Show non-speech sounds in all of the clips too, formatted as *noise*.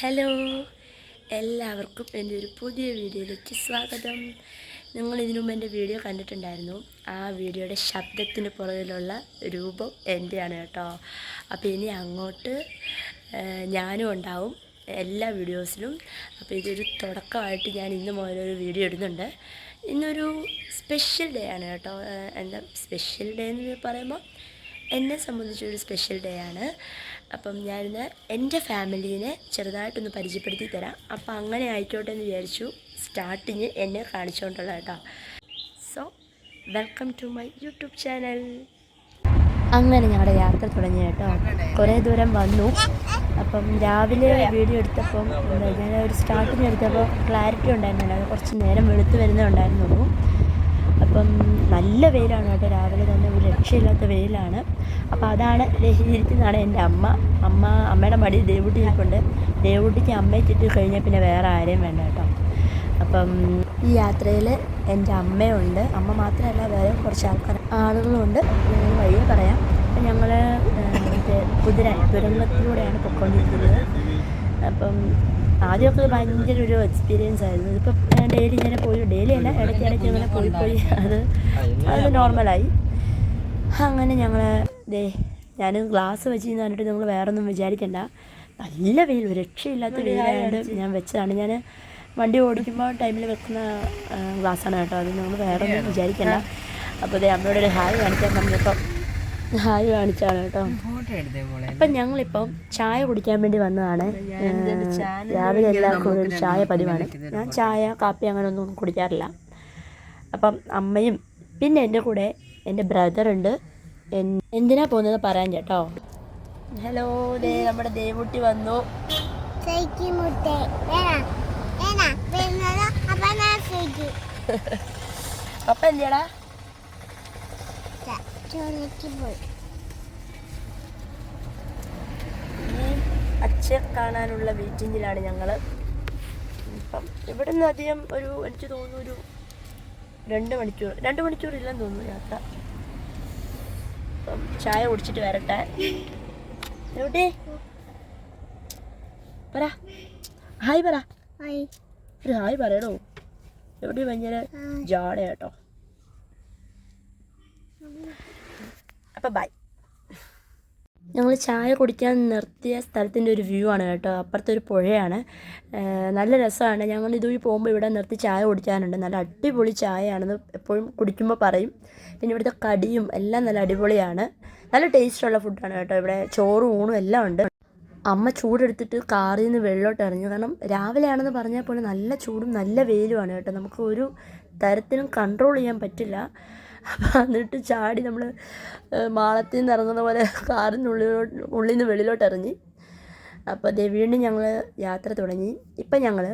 Hello. എല്ലാവർക്കും എന്റെ ഒരു പുതിയ വീഡിയോയിലേക്ക് സ്വാഗതം. നിങ്ങൾ ഇതിനു മുമ്പ് എന്റെ വീഡിയോ കണ്ടിട്ടുണ്ടായിരുന്നു. ആ വീഡിയോയുടെ ശബ്ദത്തിന് പുറകിലുള്ള രൂപം എന്റെയാണ് കേട്ടോ. അപ്പോൾ ഇനി അങ്ങോട്ട് ഞാനും ഉണ്ടാവും എല്ലാ വീഡിയോസിലും. അപ്പോൾ ഇതൊരു തുടക്കമായിട്ട് ഞാൻ ഇന്ന് മുതലൊരു വീഡിയോ ഇടുന്നുണ്ട്. ഇന്നൊരു സ്പെഷ്യൽ ഡേ ആണ് കേട്ടോ. എന്താ സ്പെഷ്യൽ ഡേ എന്ന് പറയുമ്പോൾ എന്നെ സംബന്ധിച്ചൊരു സ്പെഷ്യൽ ഡേ ആണ്. അപ്പം ഞാനിന്ന് എന്റെ ഫാമിലീനെ ചെറുതായിട്ടൊന്ന് പരിചയപ്പെടുത്തി തരാം. അപ്പം അങ്ങനെ ആയിക്കോട്ടെ എന്ന് വിചാരിച്ചു സ്റ്റാർട്ടിങ് എന്നെ കാണിച്ചുകൊണ്ടുള്ള കേട്ടോ. So welcome to my YouTube channel അങ്ങനെ ഞങ്ങളുടെ യാത്ര തുടങ്ങി കേട്ടോ. കുറേ ദൂരം വന്നു. അപ്പം രാവിലെ വീഡിയോ എടുത്തപ്പം ഞാൻ ഒരു സ്റ്റാർട്ടിങ് എടുത്തപ്പോൾ ക്ലാരിറ്റി ഉണ്ടായിരുന്നില്ല. കുറച്ച് നേരം വെളുത്ത് വരുന്നേ ഉണ്ടായിരുന്നുള്ളൂ. അപ്പം നല്ല വെയിലാണ് കേട്ടോ. രാവിലെ തന്നെ ഒരു രക്ഷയില്ലാത്ത വെയിലാണ്. അപ്പോൾ അതാണ് ലഹരിക്കുന്നതാണ് എന്റെ അമ്മ. അമ്മ അമ്മയുടെ മടി ദേവുട്ടി ഇരിപ്പുണ്ട് ദേവുട്ടിക്ക് അമ്മയ്ക്കിട്ട് കഴിഞ്ഞാൽ പിന്നെ വേറെ ആരെയും വേണ്ട കേട്ടോ. അപ്പം ഈ യാത്രയിൽ എന്റെ അമ്മയുണ്ട്. അമ്മ മാത്രമല്ല വേറെ കുറച്ച് ആൾക്കാർ ആളുകളുണ്ട്. ഞാൻ വഴിയെ പറയാം. അപ്പം ഞങ്ങൾ മറ്റേ കുതിര തുരങ്കത്തിലൂടെയാണ് പൊയ്ക്കൊണ്ടിരിക്കുന്നത്. അപ്പം ആദ്യമൊക്കെ ഭയങ്കര ഒരു എക്സ്പീരിയൻസ് ആയിരുന്നു. ഇതിപ്പോൾ ഡെയിലി ഇങ്ങനെ പോയി ഡെയിലി ഇടയ്ക്ക് പോയി പോയി. അത് അത് നോർമലായി. അങ്ങനെ ഞങ്ങൾ ദേ ഞാൻ ഗ്ലാസ് വെച്ച് പറഞ്ഞിട്ട് നമ്മൾ വേറെ ഒന്നും വിചാരിക്കണ്ട. നല്ല വെയിൽ ഒരു രക്ഷയില്ലാത്ത വെയിലായതുകൊണ്ട് ഞാൻ വെച്ചതാണ്. ഞാൻ വണ്ടി ഓടിക്കുമ്പോൾ ടൈമിൽ വെക്കുന്ന ഗ്ലാസ്സാണ് കേട്ടോ. അത് നമ്മൾ വേറെ ഒന്നും വിചാരിക്കണ്ട. അപ്പോൾ ദേ അമ്മയോട് ഒരു ഹായ് കാണിക്കാൻ പറഞ്ഞപ്പം ഹായ് കാണിച്ചാണ് കേട്ടോ. അപ്പം ഞങ്ങളിപ്പം ചായ കുടിക്കാൻ വേണ്ടി വന്നതാണ്. രാവിലെ എല്ലാവർക്കും ഒരു ചായ പതിവാണ്. ഞാൻ ചായ കാപ്പി അങ്ങനെ ഒന്നും കുടിക്കാറില്ല. അപ്പം അമ്മയും പിന്നെ എന്റെ കൂടെ എന്റെ ബ്രദറുണ്ട് എന്തിനാ പോകുന്നത് പറയാൻ ചേട്ടോ. ഹലോ ദേ നമ്മുടെ ദേവുട്ടി വന്നു. അപ്പൊ എന്തിയാടാ? അച്ഛൻ കാണാനുള്ള വെയിറ്റിങ്ങിലാണ് ഞങ്ങൾ ഇപ്പം ഇവിടുന്ന് അധികം ഒരു എനിക്ക് തോന്നുന്നു ഒരു രണ്ട് മണിക്കൂർ രണ്ട് മണിക്കൂർ ഇല്ലെന്ന് തോന്നുന്നു യാത്ര. അപ്പം ചായ കുടിച്ചിട്ട് വരട്ടെ. എവിടെ? പറ. ഹായ് പറ. ഒരു ഹായ് പറയണോ എവിടെ ഭയങ്കര ജാട കേട്ടോ അപ്പം ബൈ ഞങ്ങൾ ചായ കുടിക്കാൻ നിർത്തിയ സ്ഥലത്തിന്റെ ഒരു വ്യൂ ആണ് കേട്ടോ. അപ്പുറത്തെ ഒരു പുഴയാണ്. നല്ല രസമാണ്. ഞങ്ങൾ ഇതുവഴി പോകുമ്പോൾ ഇവിടെ നിർത്തി ചായ കുടിക്കാനുണ്ട്. നല്ല അടിപൊളി ചായയാണെന്ന് എപ്പോഴും കുടിക്കുമ്പോൾ പറയും. പിന്നെ ഇവിടുത്തെ കടിയും എല്ലാം നല്ല അടിപൊളിയാണ്. നല്ല ടേസ്റ്റുള്ള ഫുഡാണ് കേട്ടോ. ഇവിടെ ചോറും ഊണും എല്ലാം ഉണ്ട്. അമ്മ ചൂടെടുത്തിട്ട് കാറിൽ നിന്ന് വെള്ളോട്ട് ഇറങ്ങി. കാരണം രാവിലെയാണെന്ന് പറഞ്ഞാൽ പോലും നല്ല ചൂടും നല്ല വെയിലുമാണ് കേട്ടോ. നമുക്ക് ഒരു തരത്തിലും കൺട്രോൾ ചെയ്യാൻ പറ്റില്ല. അപ്പം എന്നിട്ട് ചാടി നമ്മൾ മാളത്തിൽ നിന്ന് ഇറങ്ങുന്ന പോലെ കാറിന്റെ ഉള്ളിലോട്ട് ഉള്ളിൽ നിന്ന് വെളിയിലോട്ട് ഇറങ്ങി. അപ്പോൾ ദേ വീണ്ടും ഞങ്ങൾ യാത്ര തുടങ്ങി. ഇപ്പം ഞങ്ങൾ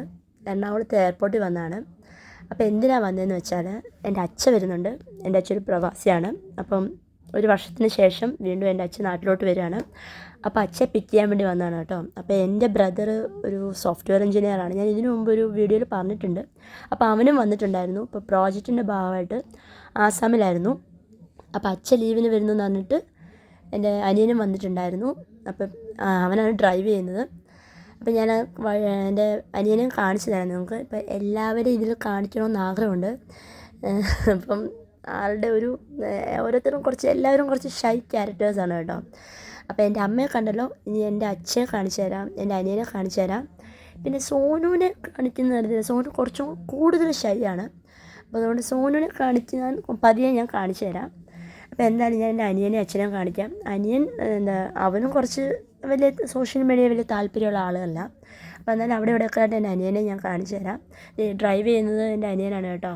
എറണാകുളത്ത് എയർപോർട്ടിൽ വന്നാണ്. അപ്പോൾ എന്തിനാണ് വന്നതെന്ന് വെച്ചാൽ എന്റെ അച്ഛൻ വരുന്നുണ്ട്. എന്റെ അച്ഛൻ ഒരു പ്രവാസിയാണ്. അപ്പം ഒരു വർഷത്തിന് ശേഷം വീണ്ടും എന്റെ അച്ഛൻ നാട്ടിലോട്ട് വരികയാണ്. അപ്പോൾ അച്ഛൻ പിക്ക് ചെയ്യാൻ വേണ്ടി വന്നതാണ് കേട്ടോ. അപ്പോൾ എന്റെ ബ്രദർ ഒരു സോഫ്റ്റ്വെയർ എഞ്ചിനീയറാണ് ഞാൻ ഇതിനു മുമ്പ് ഒരു വീഡിയോയിൽ പറഞ്ഞിട്ടുണ്ട്. അപ്പോൾ അവനും വന്നിട്ടുണ്ടായിരുന്നു. ഇപ്പോൾ പ്രോജക്റ്റിന്റെ ഭാഗമായിട്ട് ആസാമിലായിരുന്നു. അപ്പോൾ അച്ഛൻ ലീവിന് വരുന്നു എന്ന് പറഞ്ഞിട്ട് എന്റെ അനിയനും വന്നിട്ടുണ്ടായിരുന്നു. അപ്പം അവനാണ് ഡ്രൈവ് ചെയ്യുന്നത്. അപ്പം ഞാൻ എന്റെ അനിയനെ കാണിച്ചു തരാം നിങ്ങൾക്ക്. ഇപ്പം എല്ലാവരും ഇതിൽ കാണിക്കണമെന്ന് ആഗ്രഹമുണ്ട്. അപ്പം ആളുടെ ഒരു ഓരോരുത്തരും കുറച്ച് എല്ലാവരും കുറച്ച് ഷൈ ക്യാരക്ടേഴ്സാണ് കേട്ടോ. അപ്പോൾ എന്റെ അമ്മയെ കണ്ടല്ലോ ഇനി എന്റെ അച്ഛനെ കാണിച്ചു തരാം എന്റെ അനിയനെ കാണിച്ചു തരാം. പിന്നെ സോനുവിനെ കാണിക്കുന്ന സോനു കുറച്ചും കൂടുതൽ ഷൈ ആണ്. അപ്പോൾ അതുകൊണ്ട് സോനുവിനെ കാണിച്ച് ഞാൻ പതിയെ ഞാൻ കാണിച്ചു തരാം. അപ്പോൾ എന്തായാലും ഞാൻ എന്റെ അനിയനെ അച്ഛനെ കാണിക്കാം. അനിയൻ എന്താ അവനും കുറച്ച് വലിയ സോഷ്യൽ മീഡിയ വലിയ താല്പര്യമുള്ള ആളുകളല്ല. അപ്പോൾ എന്നാലും അവിടെ ഇവിടെയൊക്കെ ആയിട്ട് എന്റെ അനിയനെ ഞാൻ കാണിച്ചു തരാം. ഡ്രൈവ് ചെയ്യുന്നത് എന്റെ അനിയനാണ് കേട്ടോ.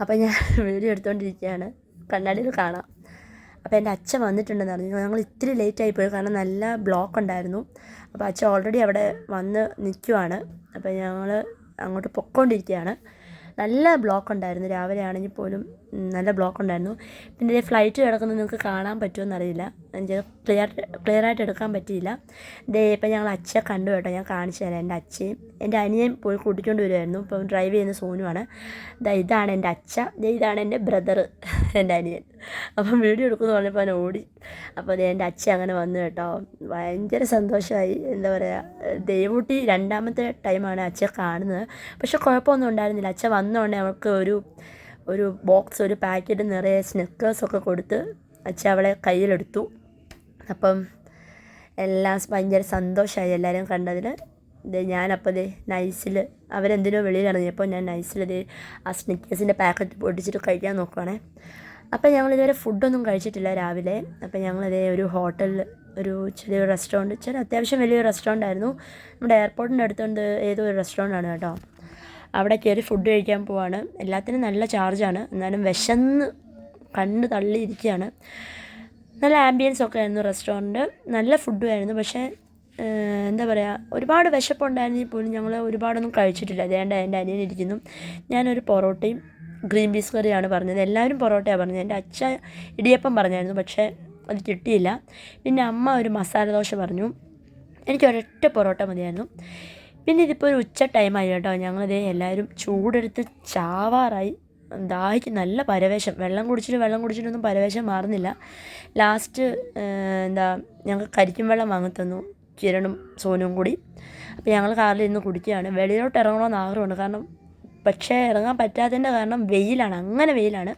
അപ്പോൾ ഞാൻ *laughs* വീഡിയോ എടുത്തുകൊണ്ടിരിക്കുകയാണ് കണ്ണാടിയിൽ കാണാം. അപ്പോൾ എന്റെ അച്ഛൻ വന്നിട്ടുണ്ടെന്ന് പറഞ്ഞു ഞങ്ങൾ ഇത്തിരി ലേറ്റ് ആയിപ്പോയി കാരണം നല്ല ബ്ലോക്ക് ഉണ്ടായിരുന്നു. അപ്പോൾ അച്ഛൻ ഓൾറെഡി അവിടെ വന്ന് നിൽക്കുവാണ് അപ്പോൾ ഞങ്ങൾ അങ്ങോട്ട് പൊക്കോണ്ടിരിക്കുകയാണ് നല്ല ബ്ലോക്ക് ഉണ്ടായിരുന്നു. രാവിലെ ആണെങ്കിൽ പോലും നല്ല ബ്ലോക്ക് ഉണ്ടായിരുന്നു പിന്നെ ഫ്ലൈറ്റ് കിടക്കുന്നത് നിങ്ങൾക്ക് കാണാൻ പറ്റുമോ എന്നറിയില്ല എനിക്ക് ക്ലിയർ ക്ലിയർ ആയിട്ട് എടുക്കാൻ പറ്റിയില്ല. ദേ ഇപ്പം ഞങ്ങൾ അച്ഛയെ കണ്ടു കേട്ടോ. ഞാൻ കാണിച്ചു തരാം എന്റെ അച്ഛയും. എന്റെ അനിയൻ പോയി കൂട്ടിക്കൊണ്ട് വരുമായിരുന്നു ഇപ്പം ഡ്രൈവ് ചെയ്യുന്ന സോനുവാണ്. ദാ ഇതാണ് എന്റെ അച്ഛ. ഇതാണ് എന്റെ ബ്രദർ എന്റെ അനിയൻ. അപ്പം വീഡിയോ എടുക്കുമെന്ന് പറഞ്ഞപ്പോൾ അവൻ ഓടി. അപ്പോൾ എന്റെ അച്ഛൻ അങ്ങനെ വന്നു കേട്ടോ. ഭയങ്കര സന്തോഷമായി. എന്താ പറയുക ദൈവൂട്ടി രണ്ടാമത്തെ ടൈമാണ് അച്ഛൻ കാണുന്നത്. പക്ഷെ കുഴപ്പമൊന്നും ഉണ്ടായിരുന്നില്ല. അച്ഛൻ വന്നോണ്ടേ നമുക്ക് ഒരു ഒരു ബോക്സ് ഒരു പാക്കറ്റ് നിറയെ സ്നിക്കേഴ്സൊക്കെ കൊടുത്ത് അച്ഛൻ അവളെ കയ്യിലെടുത്തു. അപ്പം എല്ലാം ഭയങ്കര സന്തോഷമായി എല്ലാവരും കണ്ടതിൽ ഇത് ഞാനപ്പോൾ ഇത് നൈസിൽ അവരെന്തിനോ വെളിയിൽ ഇറങ്ങിയപ്പോൾ ഞാൻ നൈസിൽ ഇത് ആ സ്നിക്കേഴ്സിന്റെ പാക്കറ്റ് പൊട്ടിച്ചിട്ട് കഴിക്കാൻ നോക്കുവാണേ. അപ്പോൾ ഞങ്ങൾ ഇതുവരെ ഫുഡൊന്നും കഴിച്ചിട്ടില്ല രാവിലെ. അപ്പോൾ ഞങ്ങളിതേ ഒരു ഹോട്ടലിൽ ഒരു ചെറിയൊരു റെസ്റ്റോറന്റ് ചെറിയ അത്യാവശ്യം വലിയൊരു റെസ്റ്റോറന്റ് ആയിരുന്നു. നമ്മുടെ എയർപോർട്ടിന്റെ അടുത്തുണ്ട് ഏതോ ഒരു റെസ്റ്റോറന്റ് ആണ് കേട്ടോ. അവിടെ കയറി ഫുഡ് കഴിക്കാൻ പോവാണ്. എല്ലാത്തിനും നല്ല ചാർജാണ് എന്നാലും വിശന്ന് കണ്ണ് തള്ളിയിരിക്കുകയാണ്. നല്ല ആംബിയൻസ് ഒക്കെ ആയിരുന്നു റെസ്റ്റോറന്റ് നല്ല ഫുഡും ആയിരുന്നു. പക്ഷേ എന്താ പറയുക ഒരുപാട് വിശപ്പുണ്ടായിരുന്നെങ്കിൽ പോലും ഞങ്ങൾ ഒരുപാടൊന്നും കഴിച്ചിട്ടില്ല. അതേണ്ട എന്റെ അനിയൻ ഇരിക്കുന്നു. ഞാനൊരു പൊറോട്ടയും ഗ്രീൻ പീസ് കറിയാണ് പറഞ്ഞത്. എല്ലാവരും പൊറോട്ടയാണ് പറഞ്ഞത്. എന്റെ അച്ഛ ഇടിയപ്പം പറഞ്ഞായിരുന്നു പക്ഷേ അത് കിട്ടിയില്ല. പിന്നെ അമ്മ ഒരു മസാല ദോശ പറഞ്ഞു. എനിക്ക് ഒരൊറ്റ പൊറോട്ട മതിയായിരുന്നു. പിന്നെ ഇതിപ്പോൾ ഒരു ഉച്ച ടൈമായി കേട്ടോ. ഞങ്ങളിതേ എല്ലാവരും ചൂടെടുത്ത് ചാവാറായി. ദാഹിക്ക് നല്ല പരവേശം. വെള്ളം കുടിച്ചിട്ട് വെള്ളം കുടിച്ചിട്ടൊന്നും പരവേശം മാറുന്നില്ല. ലാസ്റ്റ് എന്താ ഞങ്ങൾക്ക് കരിക്കും വെള്ളം വാങ്ങി തന്നു. കിരണും സോനും കൂടി. അപ്പോൾ ഞങ്ങൾ കാറിൽ ഇരുന്ന് കുടിക്കുകയാണ്. വെളിയിലോട്ട് ഇറങ്ങണമെന്ന് ആഗ്രഹമുണ്ട്. കാരണം പക്ഷേ ഇറങ്ങാൻ പറ്റാത്തതിന്റെ കാരണം വെയിലാണ്. അങ്ങനെ വെയിലാണ്.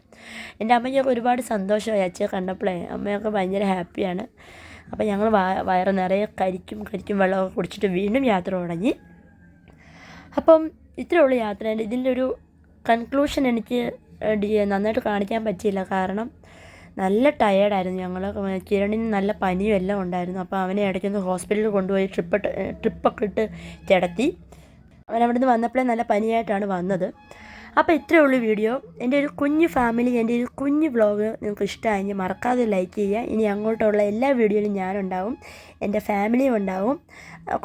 എന്റെ അമ്മയ്ക്കൊക്കെ ഒരുപാട് സന്തോഷമായി. അച്ഛയെ കണ്ടപ്പോഴേ അമ്മയൊക്കെ ഭയങ്കര ഹാപ്പിയാണ് അപ്പോൾ ഞങ്ങൾ വയറ് നിറയെ കരിക്കും കരിക്കും വെള്ളമൊക്കെ കുടിച്ചിട്ട് വീണ്ടും യാത്ര തുടങ്ങി. അപ്പം ഇത്രയേ ഉള്ളൂ യാത്ര. ഇതിന്റെ ഒരു കൺക്ലൂഷൻ എനിക്ക് നന്നായിട്ട് കാണിക്കാൻ പറ്റിയില്ല. കാരണം നല്ല ടയേർഡായിരുന്നു ഞങ്ങൾ കിരണിന് നല്ല പനിയും എല്ലാം ഉണ്ടായിരുന്നു. അപ്പോൾ അവനെ ഇടയ്ക്കൊന്ന് ഹോസ്പിറ്റലിൽ കൊണ്ടുപോയി ട്രിപ്പ് ട്രിപ്പൊക്കെ ഇട്ട് കിടത്തി. അവൻ അവിടെ നിന്ന് വന്നപ്പോഴേ നല്ല പനിയായിട്ടാണ് വന്നത്. അപ്പോൾ ഇത്രയേ ഉള്ളൂ വീഡിയോ. എന്റെ ഒരു കുഞ്ഞു ഫാമിലി എന്റെ ഒരു കുഞ്ഞു വ്ളോഗ് നിങ്ങൾക്ക് ഇഷ്ടമായെങ്കിൽ മറക്കാതെ ലൈക്ക് ചെയ്യുക. ഇനി അങ്ങോട്ടുള്ള എല്ലാ വീഡിയോയിലും ഞാനുണ്ടാവും. എന്റെ ഫാമിലിയും ഉണ്ടാവും.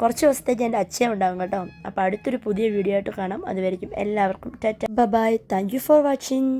കുറച്ച് ദിവസത്തേക്ക് എന്റെ അച്ഛൻ ഉണ്ടാവും കേട്ടോ. അപ്പോൾ അടുത്തൊരു പുതിയ വീഡിയോ ആയിട്ട് കാണാം. അതുവരെയും എല്ലാവർക്കും tata. Bye thank you for watching